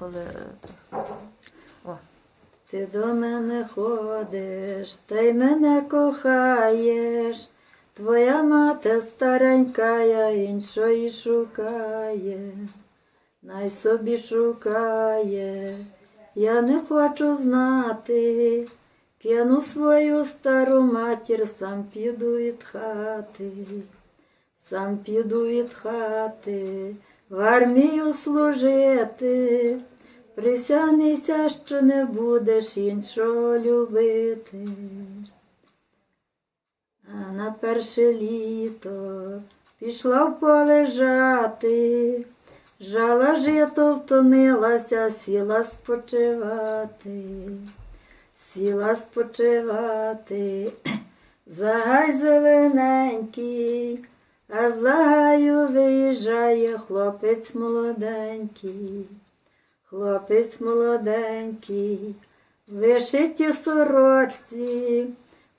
коли. е, О. Ти до мене ходиш, та й мене кохаєш. Твоя мати старенька, я іншої шукає, най собі шукає, я не хочу знати, кину свою стару матір, сам піду від хати, сам піду від хати, в армію служити. Присягнися, що не будеш іншого любити. А на перше літо пішла в поле жати, жала жито, втомилася, сіла спочивати, сіла спочивати, загай зелененький, а загаю виїжджає хлопець молоденький. Хлопець молоденький, вишиті сорочці.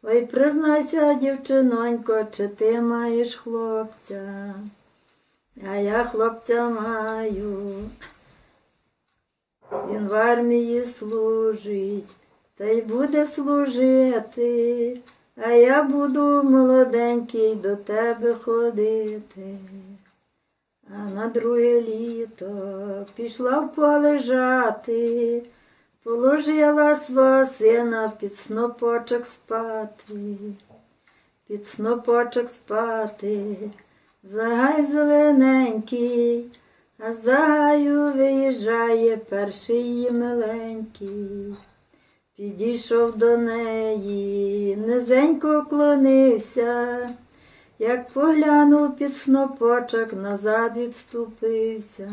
Ой, признайся, дівчинонько, чи ти маєш хлопця, а я хлопця маю. Він в армії служить, та й буде служити, а я буду молоденький до тебе ходити. А на друге літо пішла в поле положила свого сина під снопочок спати, під снопочок спати, загай зелененький, а загаю виїжджає перший її миленький. Підійшов до неї, низенько клонився. Як поглянув під снопочок, назад відступився.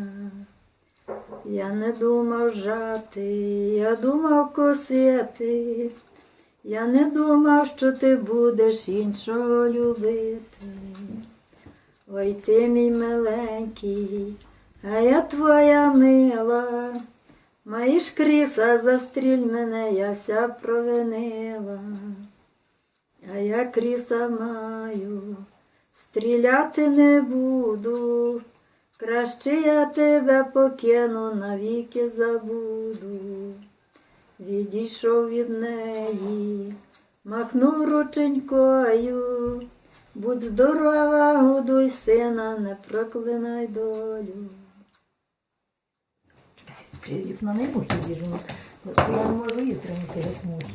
Я не думав жати, я думав косити. Я не думав, що ти будеш іншого любити. Ой ти мій миленький, а я твоя мила. Маєш кріса, застріль мене, я ся провинила. А я кріса маю, стріляти не буду, краще я тебе покину, навіки забуду. Відійшов від неї, махнув рученькою, будь здорова, годуй сина, не проклинай долю. Чи вікно не мухи біжу, я не можу їсти, як мухи.